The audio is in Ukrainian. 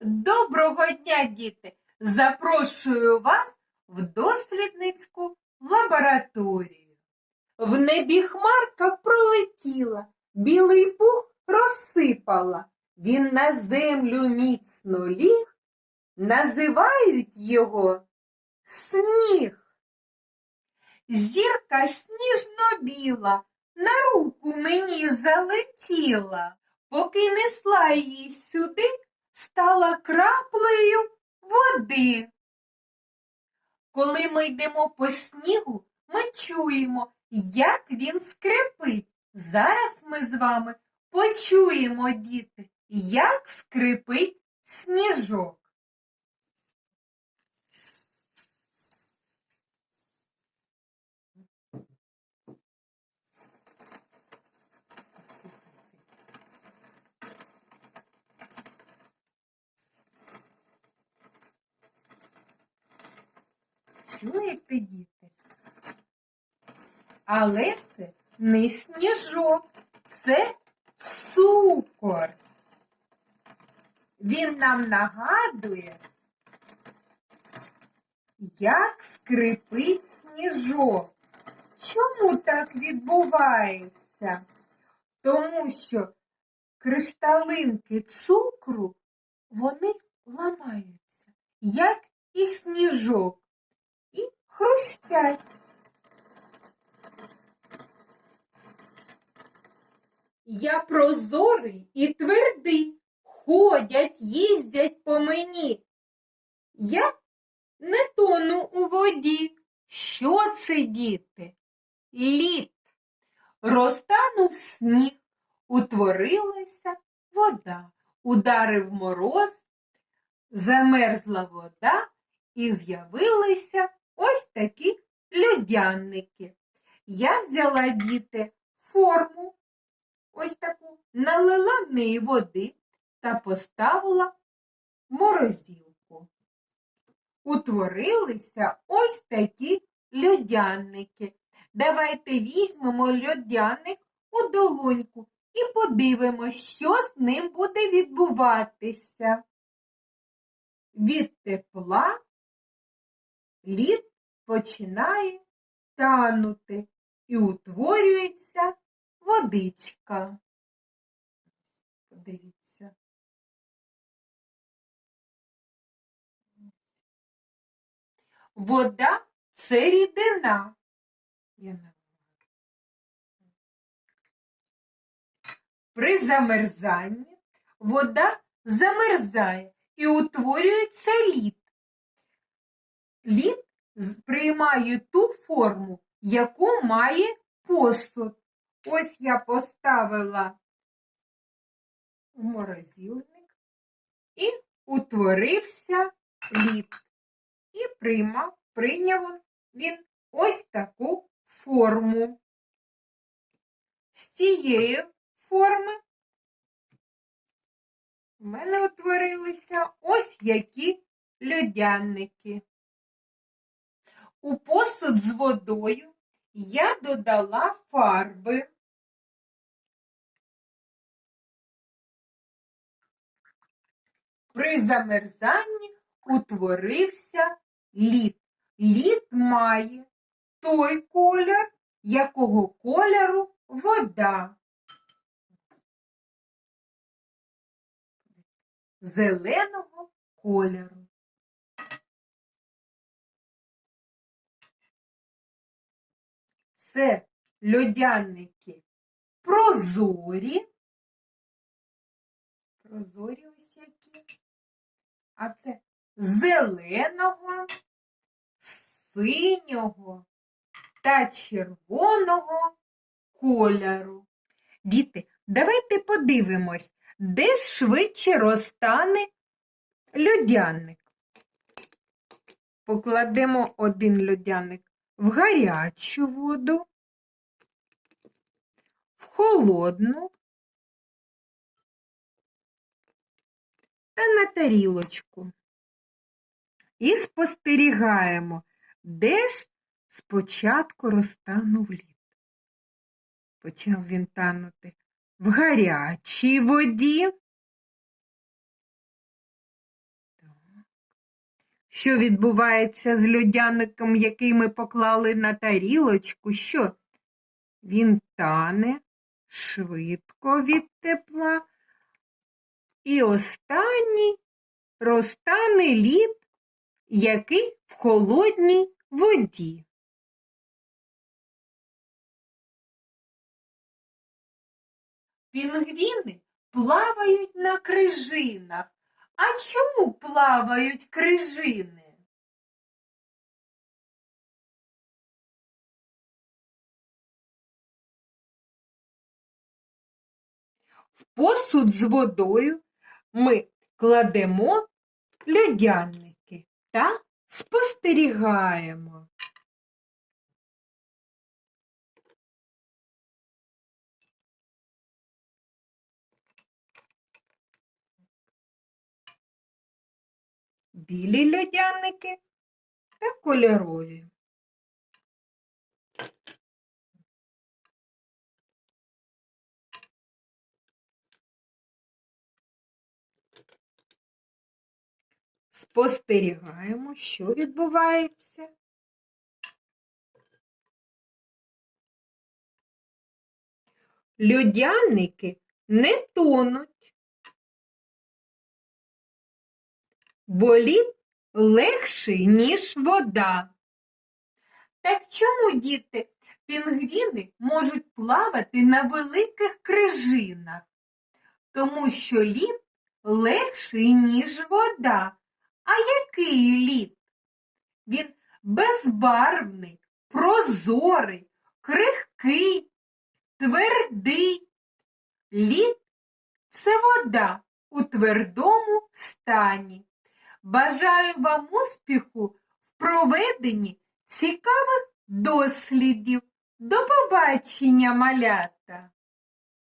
Доброго дня, діти! Запрошую вас в дослідницьку лабораторію. В небі хмарка пролетіла, білий пух розсипала. Він на землю міцно ліг, називають його сніг. Зірка сніжно-біла на руку мені залетіла, поки несла її сюди, стала краплею води. Коли ми йдемо по снігу, ми чуємо, як він скрипить. Зараз ми з вами почуємо, діти, як скрипить сніжок. Чуєте, діти? Але це не сніжок, це цукор. Він нам нагадує, як скрипить сніжок. Чому так відбувається? Тому що кришталинки цукру, вони ламаються, як і сніжок, хрустять. Я прозорий і твердий, ходять, їздять по мені. Я не тону у воді. Що це, діти? Лід. Розтанув сніг, утворилася вода, ударив мороз, замерзла вода і з'явилися ось такі льодяники. Я взяла діти форму, ось таку, налила в неї води та поставила в морозилку. Утворилися ось такі льодяники. Давайте візьмемо льодяник у долоньку і подивимося, що з ним буде відбуватися. Від тепла лід починає танути і утворюється водичка. Подивіться. Вода це рідина. При замерзанні вода замерзає і утворюється лід. Лід приймає ту форму, яку має посуд. Ось я поставила в морозильник і утворився лід. І приймав, прийняв він ось таку форму. З цієї форми в мене утворилися ось які льодяники. У посуд з водою я додала фарби. При замерзанні утворився лід. Лід має той колір, якого кольору вода. Зеленого кольору. Це льодяники прозорі. Прозорі ось які. А це зеленого, синього та червоного кольору. Діти, давайте подивимось, де швидше розтане льодяник. Покладемо один льодяник в гарячу воду, в холодну та на тарілочку. І спостерігаємо, де ж спочатку розтанув лід. Почав він танути в гарячій воді, Що відбувається з льодяником, який ми поклали на тарілочку? Що? Він тане швидко від тепла. І останній розтане лід, який в холодній воді. Пінгвіни плавають на крижинах. А чому плавають крижини? В посуд з водою ми кладемо льодяники та спостерігаємо. Білі льодяники та кольорові. Спостерігаємо, що відбувається. Льодяники не тонуть, бо лід легший, ніж вода. Так чому, діти, пінгвіни можуть плавати на великих крижинах? Тому що лід легший, ніж вода. А який лід? Він безбарвний, прозорий, крихкий, твердий. Лід це вода у твердому стані. Бажаю вам успіху в проведенні цікавих дослідів. До побачення, малята!